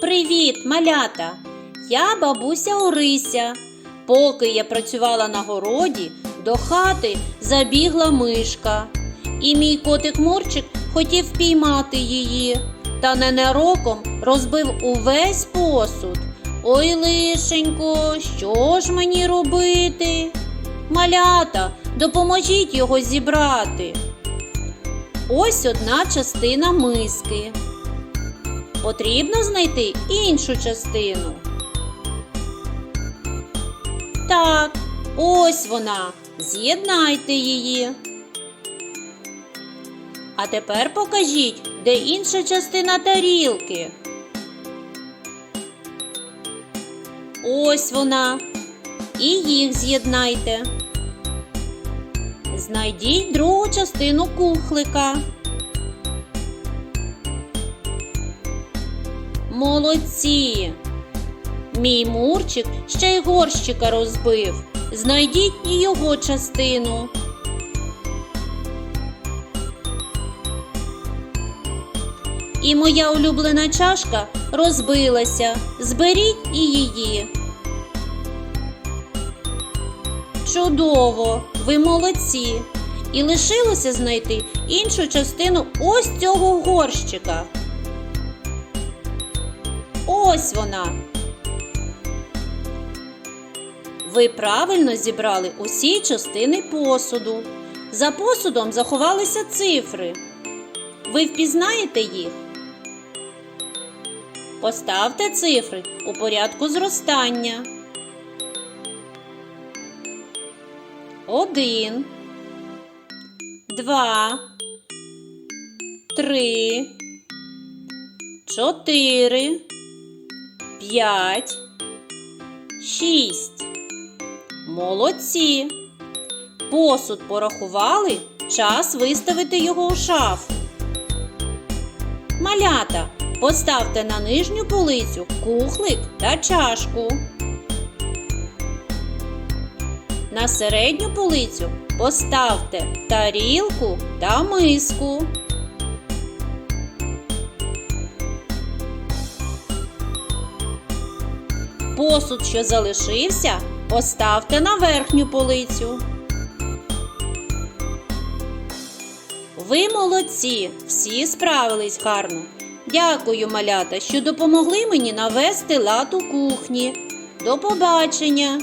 Привіт, малята! Я бабуся Орися. Поки я працювала на городі, до хати забігла мишка. І мій котик Мурчик хотів впіймати її, та ненароком розбив увесь посуд. Ой, лишенько, що ж мені робити? Малята, допоможіть його зібрати. Ось одна частина миски. Потрібно знайти іншу частину. Так, ось вона. З'єднайте її. А тепер покажіть, де інша частина тарілки. Ось вона. І їх з'єднайте. Знайдіть другу частину кухлика. Молодці. Мій мурчик ще й горщика розбив. Знайдіть і його частину. І моя улюблена чашка розбилася. Зберіть і її. Чудово, ви молодці. І лишилося знайти іншу частину ось цього горщика. Ось вона. Ви правильно зібрали усі частини посуду. За посудом заховалися цифри. Ви впізнаєте їх? Поставте цифри у порядку зростання. Один, два, три, чотири, п'ять, шість. Молодці. Посуд порахували, час виставити його у шафу. Малята, поставте на нижню полицю кухлик та чашку. На середню полицю поставте тарілку та миску. Посуд, що залишився, поставте на верхню полицю. Ви молодці, всі справились гарно. Дякую, малята, що допомогли мені навести лад у кухні. До побачення!